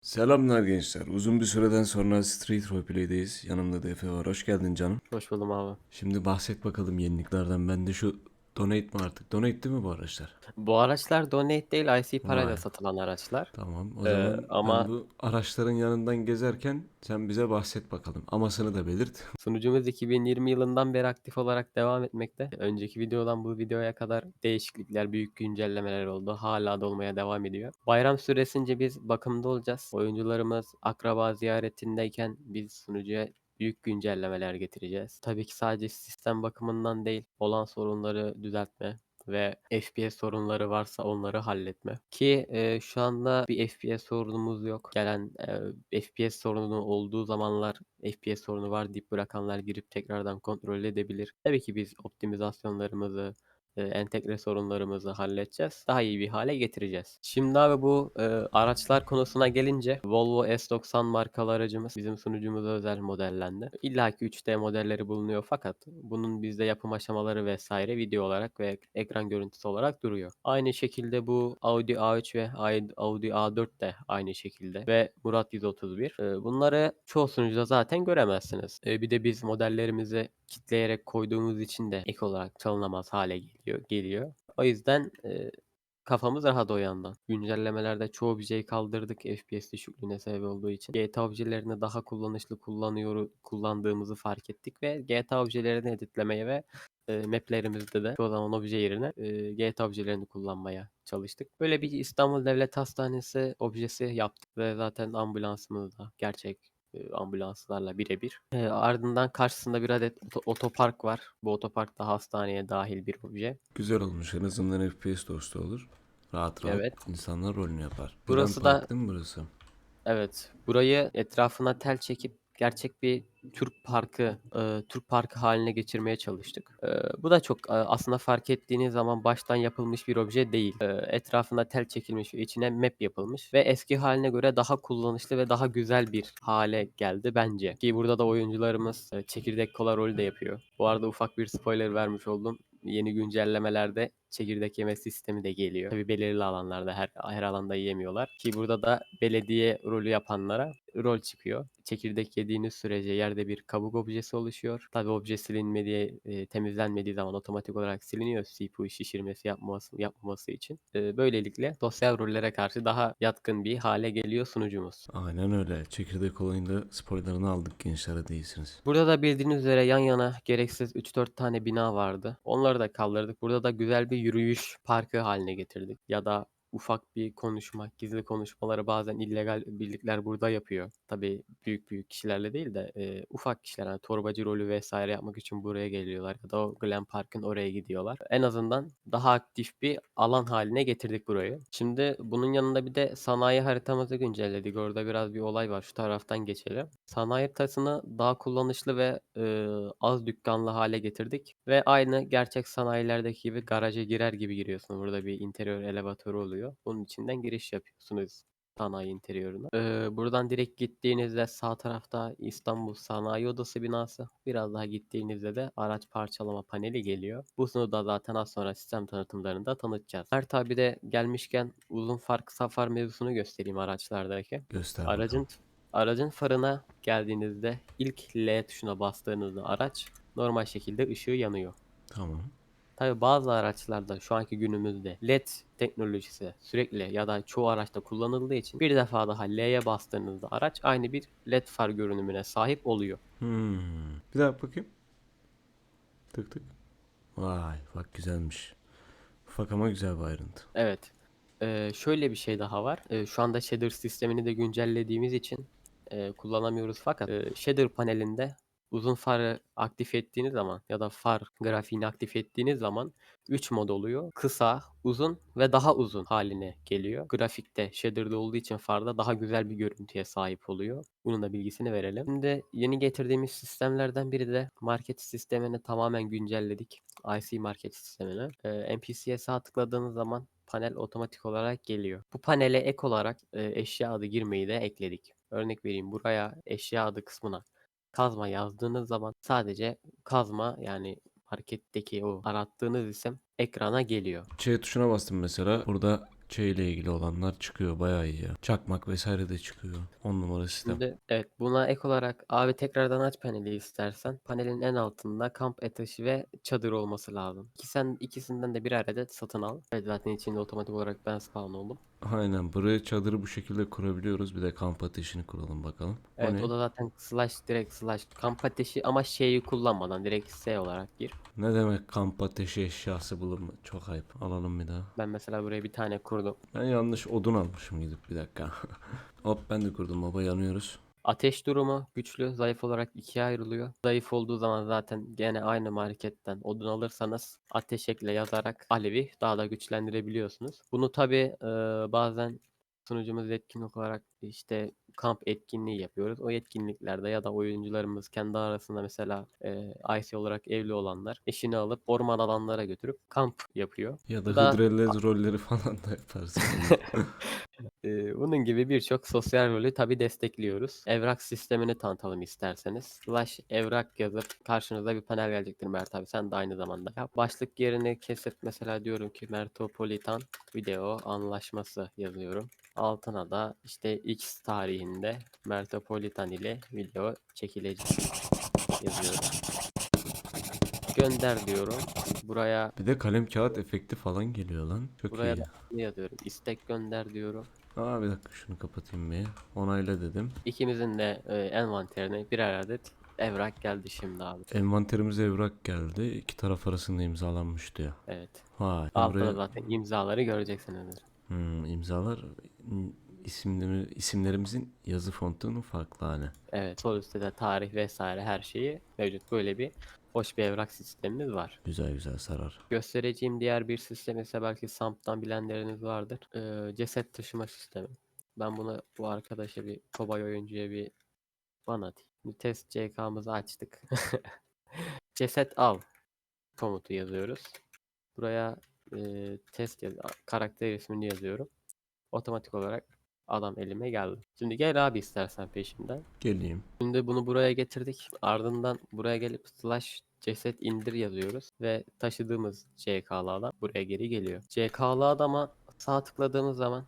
Selamlar gençler. Uzun bir süreden sonra Street Roleplay'deyiz. Yanımda da Efe var. Hoş geldin canım. Hoş buldum abi. Şimdi bahset bakalım yeniliklerden. Ben de şu donate mi artık? Donate değil mi bu araçlar? Bu araçlar donate değil IC parayla Vay. satılan araçlar. Tamam. O Ee, zaman ama- ben bu araçların yanından gezerken sen bize bahset bakalım. Amasını da belirt. Sunucumuz 2020 yılından beri aktif olarak devam etmekte. Önceki videodan bu videoya kadar değişiklikler, büyük güncellemeler oldu. Hala da olmaya devam ediyor. Bayram süresince biz bakımda olacağız. Oyuncularımız akraba ziyaretindeyken biz sunucuya büyük güncellemeler getireceğiz. Tabii ki sadece sistem bakımından değil, olan sorunları düzeltme ve FPS sorunları varsa onları halletme. Ki e, şu anda bir FPS sorunumuz yok. Gelen e, FPS sorunu olduğu zamanlar FPS sorunu var deyip bırakanlar girip tekrardan kontrol edebilir. Tabii ki biz optimizasyonlarımızı, e, entegre sorunlarımızı halledeceğiz. Daha iyi bir hale getireceğiz. Şimdi abi bu e, araçlar konusuna gelince Volvo S90 markalı aracımız bizim sunucumuza özel modellendi. İlla ki 3D modelleri bulunuyor fakat bunun bizde yapım aşamaları vesaire video olarak ve ekran görüntüsü olarak duruyor. Aynı şekilde bu Audi A3 ve Audi A4 de aynı şekilde ve Murat 131. E, bunları çoğu sunucuda zaten göremezsiniz. E, bir de biz modellerimizi kitleyerek koyduğumuz için de ek olarak çalınamaz hale geliyor. Geliyor. O yüzden e, kafamız rahat o yandan. Güncellemelerde çoğu objeyi kaldırdık FPS düşüklüğüne sebep olduğu için. GTA objelerini daha kullanışlı kullanıyor, kullandığımızı fark ettik ve GTA objelerini editlemeye ve e, maplerimizde de çoğu zaman obje yerine e, GTA objelerini kullanmaya çalıştık. Böyle bir İstanbul Devlet Hastanesi objesi yaptık ve zaten ambulansımız da gerçek e, ambulanslarla birebir. E, ardından karşısında bir adet oto- otopark var. Bu otopark da hastaneye dahil bir obje. Güzel olmuş. En azından FPS dostu olur. Rahat rahat Evet. insanlar rolünü yapar. Burası Grand da- değil mi burası? Evet, burayı etrafına tel çekip gerçek bir Türk parkı, e, Türk parkı haline geçirmeye çalıştık. E, bu da çok e, aslında fark ettiğiniz zaman baştan yapılmış bir obje değil. E, etrafına tel çekilmiş ve içine map yapılmış ve eski haline göre daha kullanışlı ve daha güzel bir hale geldi bence. Ki burada da oyuncularımız e, çekirdek kola rolü de yapıyor. Bu arada ufak bir spoiler vermiş oldum. Yeni güncellemelerde çekirdek yeme sistemi de geliyor. Tabii belirli alanlarda her her alanda yiyemiyorlar. Ki burada da belediye rolü yapanlara rol çıkıyor. Çekirdek yediğiniz sürece yerde bir kabuk objesi oluşuyor. Tabii obje silinmediği, e, temizlenmediği zaman otomatik olarak siliniyor CPU şişirmesi yapmaması, yapmaması için. E, böylelikle sosyal rollere karşı daha yatkın bir hale geliyor sunucumuz. Aynen öyle. Çekirdek olayında spoilerını aldık gençlere değilsiniz. Burada da bildiğiniz üzere yan yana gereksiz 3-4 tane bina vardı. Onları da kaldırdık. Burada da güzel bir yürüyüş parkı haline getirdik. Ya da ufak bir konuşma, gizli konuşmaları bazen illegal birlikler burada yapıyor. Tabii büyük büyük kişilerle değil de e, ufak kişiler hani torbacı rolü vesaire yapmak için buraya geliyorlar ya da o Glen Park'ın oraya gidiyorlar. En azından daha aktif bir alan haline getirdik burayı. Şimdi bunun yanında bir de sanayi haritamızı güncelledik. Orada biraz bir olay var. Şu taraftan geçelim. Sanayi haritasını daha kullanışlı ve e, az dükkanlı hale getirdik. Ve aynı gerçek sanayilerdeki gibi garaja girer gibi giriyorsun. Burada bir interior elevatörü oluyor. Bunun içinden giriş yapıyorsunuz sanayi interioruna. Ee, buradan direkt gittiğinizde sağ tarafta İstanbul Sanayi Odası binası. Biraz daha gittiğinizde de araç parçalama paneli geliyor. Bunu da zaten az sonra sistem tanıtımlarında tanıtacağız. Mert abi de gelmişken uzun fark kısa far mevzusunu göstereyim araçlardaki. Göster Aracın bakalım. aracın farına geldiğinizde ilk L tuşuna bastığınızda araç normal şekilde ışığı yanıyor. Tamam. Tabi bazı araçlarda şu anki günümüzde LED teknolojisi sürekli ya da çoğu araçta kullanıldığı için bir defa daha L'ye bastığınızda araç aynı bir LED far görünümüne sahip oluyor. Hmm. Bir daha bakayım. Tık tık. Vay bak güzelmiş. Ufak ama güzel bir ayrıntı. Evet. Ee, şöyle bir şey daha var. Ee, şu anda shader sistemini de güncellediğimiz için e, kullanamıyoruz fakat e, shader panelinde uzun farı aktif ettiğiniz zaman ya da far grafiğini aktif ettiğiniz zaman 3 mod oluyor. Kısa, uzun ve daha uzun haline geliyor. Grafikte shader'da olduğu için farda daha güzel bir görüntüye sahip oluyor. Bunun da bilgisini verelim. Şimdi yeni getirdiğimiz sistemlerden biri de market sistemini tamamen güncelledik. IC market sistemini. Ee, NPC'ye sağ tıkladığınız zaman panel otomatik olarak geliyor. Bu panele ek olarak e, eşya adı girmeyi de ekledik. Örnek vereyim buraya eşya adı kısmına kazma yazdığınız zaman sadece kazma yani marketteki o arattığınız isim ekrana geliyor. C tuşuna bastım mesela. Burada Şey ile ilgili olanlar çıkıyor bayağı iyi ya. Çakmak vesaire de çıkıyor. 10 numara sistem. Şimdi evet buna ek olarak abi tekrardan aç paneli istersen. Panelin en altında kamp ateşi ve çadır olması lazım. İki sen ikisinden de birer adet satın al. Evet zaten içinde otomatik olarak ben spawn oldum. Aynen buraya çadırı bu şekilde kurabiliyoruz. Bir de kamp ateşini kuralım bakalım. O Evet ne? o da zaten slash direkt slash kamp ateşi ama şeyi kullanmadan direkt S olarak gir. Ne demek kamp ateşi eşyası bulunma? Çok ayıp. Alalım bir daha. Ben mesela buraya bir tane kurdum. Ben yanlış odun almışım gidip bir dakika. Hop ben de kurdum baba yanıyoruz. Ateş durumu güçlü, zayıf olarak ikiye ayrılıyor. Zayıf olduğu zaman zaten gene aynı marketten odun alırsanız ateş ekle yazarak alevi daha da güçlendirebiliyorsunuz. Bunu tabi bazen sunucumuz etkinlik olarak işte kamp etkinliği yapıyoruz. O etkinliklerde ya da oyuncularımız kendi arasında mesela e, IC olarak evli olanlar eşini alıp orman alanlara götürüp kamp yapıyor. Ya da da- hıdrellez rolleri falan da yaparız. Ee, bunun gibi birçok sosyal rolü tabi destekliyoruz. Evrak sistemini tanıtalım isterseniz. Slash evrak yazıp karşınıza bir panel gelecektir Mert abi. Sen de aynı zamanda yap. Başlık yerini kesip mesela diyorum ki Mertopolitan video anlaşması yazıyorum. Altına da işte X tarihinde Mertopolitan ile video çekilecek yazıyorum. Gönder diyorum. Buraya bir de kalem kağıt efekti falan geliyor lan. Çok buraya iyi. da ne yazıyorum? İstek gönder diyorum. Aa bir dakika şunu kapatayım bir. Onayla dedim. İkimizin de e, envanterine birer adet evrak geldi şimdi abi. Envanterimize evrak geldi. İki taraf arasında imzalanmış diyor. Evet. Vay. Altta buraya- zaten imzaları göreceksinizdir. Hmm, imzalar hmm, isimleri, isimlerimizin yazı fontunun farklı hani. Evet. Sol üstte de tarih vesaire her şeyi mevcut. Böyle bir hoş bir evrak sistemimiz var. Güzel güzel sarar. Göstereceğim diğer bir sistem ise belki SAMP'tan bilenleriniz vardır. Ee, ceset taşıma sistemi. Ben bunu bu arkadaşa bir kobay oyuncuya bir ban atayım. Şimdi test CK'mızı açtık. Ceset al komutu yazıyoruz. Buraya e, test yaz karakter ismini yazıyorum. Otomatik olarak adam elime geldi. Şimdi gel abi istersen peşimden. Geleyim. Şimdi bunu buraya getirdik. Ardından buraya gelip slash ceset indir yazıyoruz. Ve taşıdığımız CK'lı adam buraya geri geliyor. CK'lı adama sağ tıkladığımız zaman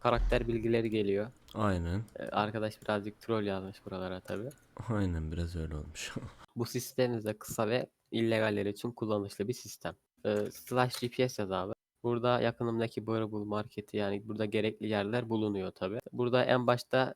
karakter bilgileri geliyor. Aynen. Ee, Arkadaş birazcık troll yazmış buralara tabi. Aynen biraz öyle olmuş. Bu sistemimiz de kısa ve illegaller için kullanışlı bir sistem. Ee, slash GPS yaz abi. Burada yakınımdaki Barabul marketi yani burada gerekli yerler bulunuyor tabi. Burada en başta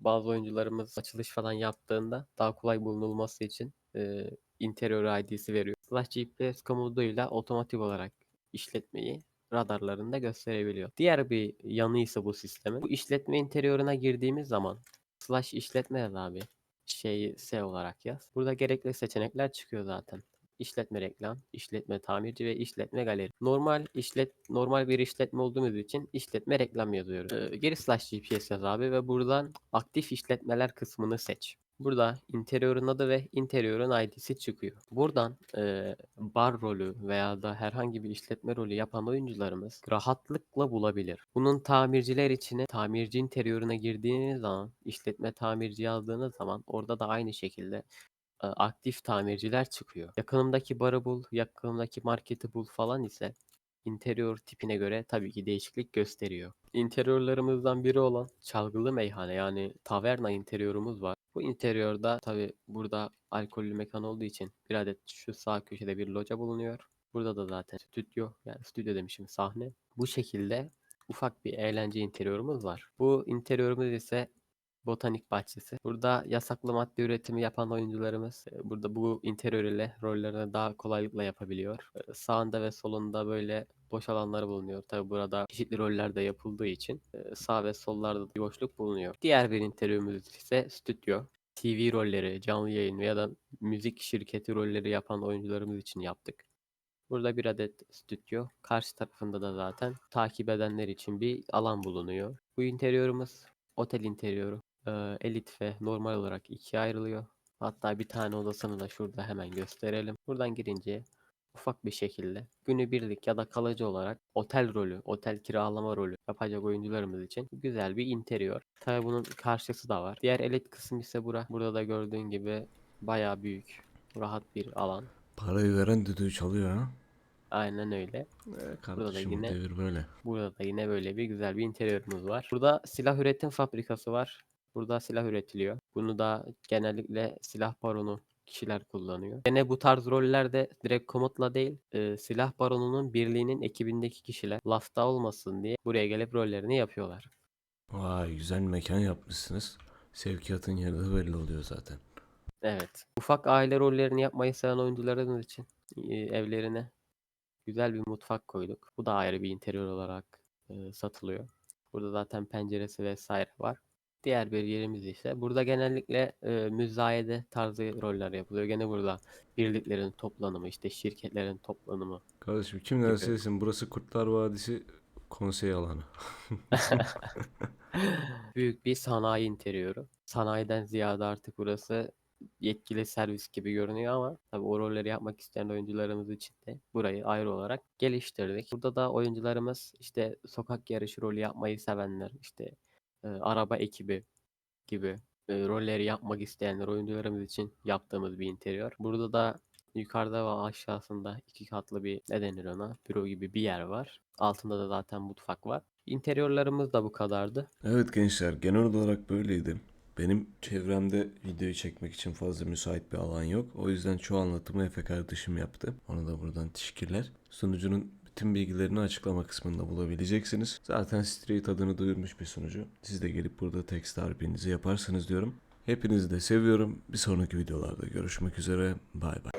bazı oyuncularımız açılış falan yaptığında daha kolay bulunulması için e, interior ID'si veriyor. Slash GPS komutuyla otomatik olarak işletmeyi radarlarında gösterebiliyor. Diğer bir yanı ise bu sistemin. Bu işletme interioruna girdiğimiz zaman slash işletme yaz abi şeyi S olarak yaz. Burada gerekli seçenekler çıkıyor zaten. İşletme reklam, işletme tamirci ve işletme galeri. Normal işlet normal bir işletme olduğumuz için işletme reklam yazıyoruz. Ee, geri slash GPS yaz abi ve buradan aktif işletmeler kısmını seç. Burada interior'un adı ve interior'un ID'si çıkıyor. Buradan e, bar rolü veya da herhangi bir işletme rolü yapan oyuncularımız rahatlıkla bulabilir. Bunun tamirciler içine tamirci interior'una girdiğiniz zaman işletme tamirci yazdığınız zaman orada da aynı şekilde e, aktif tamirciler çıkıyor. Yakınımdaki barı bul, yakınımdaki marketi bul falan ise interior tipine göre tabii ki değişiklik gösteriyor. İnteriorlarımızdan biri olan çalgılı meyhane yani taverna interiorumuz var. Bu interiorda tabi burada alkollü mekan olduğu için bir adet şu sağ köşede bir loca bulunuyor. Burada da zaten stüdyo yani stüdyo demişim sahne. Bu şekilde ufak bir eğlence interiorumuz var. Bu interiorumuz ise botanik bahçesi. Burada yasaklı madde üretimi yapan oyuncularımız e, burada bu interior ile rollerini daha kolaylıkla yapabiliyor. E, Sağında ve solunda böyle boş alanlar bulunuyor. Tabi burada çeşitli roller de yapıldığı için e, sağ ve sollarda bir boşluk bulunuyor. Diğer bir interiorumuz ise stüdyo. TV rolleri, canlı yayın veya da müzik şirketi rolleri yapan oyuncularımız için yaptık. Burada bir adet stüdyo. Karşı tarafında da zaten takip edenler için bir alan bulunuyor. Bu interiorumuz otel interiyoru. Ee, elit ve normal olarak ikiye ayrılıyor. Hatta bir tane odasını da şurada hemen gösterelim. Buradan girince ufak bir şekilde günübirlik ya da kalıcı olarak otel rolü, otel kiralama rolü yapacak oyuncularımız için güzel bir interior. Tabi bunun karşısı da var. Diğer elit kısım ise bura. Burada da gördüğün gibi bayağı büyük, rahat bir alan. Parayı veren düdüğü çalıyor ha. Aynen öyle. Ee, kardeşim yine- devir böyle. Burada da yine böyle bir güzel bir interiörümüz var. Burada silah üretim fabrikası var. Burada silah üretiliyor. Bunu da genellikle silah baronu kişiler kullanıyor. Gene bu tarz rollerde direkt komutla değil, e, silah baronunun birliğinin ekibindeki kişiler lafta olmasın diye buraya gelip rollerini yapıyorlar. Vay güzel mekan yapmışsınız. Sevkiyatın yeri de belli oluyor zaten. Evet. Ufak aile rollerini yapmayı seven oyuncularımız için e, evlerine güzel bir mutfak koyduk. Bu da ayrı bir interiör olarak e, satılıyor. Burada zaten penceresi vesaire var. Diğer bir yerimiz ise burada genellikle e, müzayede tarzı roller yapılıyor. Gene burada birliklerin toplanımı, işte şirketlerin toplanımı. Kardeşim kim derse desin burası Kurtlar Vadisi konsey alanı. Büyük bir sanayi interiörü. Sanayiden ziyade artık burası yetkili servis gibi görünüyor ama tabii o rolleri yapmak isteyen oyuncularımız için de burayı ayrı olarak geliştirdik. Burada da oyuncularımız işte sokak yarışı rolü yapmayı sevenler, işte e, araba ekibi gibi e, rolleri yapmak isteyenler oyuncularımız için yaptığımız bir interiör. Burada da yukarıda ve aşağısında iki katlı bir ne denir ona büro gibi bir yer var. Altında da zaten mutfak var. İnteriörlerimiz de bu kadardı. Evet gençler genel olarak böyleydi. Benim çevremde videoyu çekmek için fazla müsait bir alan yok. O yüzden çoğu anlatımı Efe kardeşim yaptı. Ona da buradan teşekkürler. Sunucunun bütün bilgilerini açıklama kısmında bulabileceksiniz. Zaten Street adını duyurmuş bir sunucu. Siz de gelip burada text harfinizi yaparsınız diyorum. Hepinizi de seviyorum. Bir sonraki videolarda görüşmek üzere. Bay bay.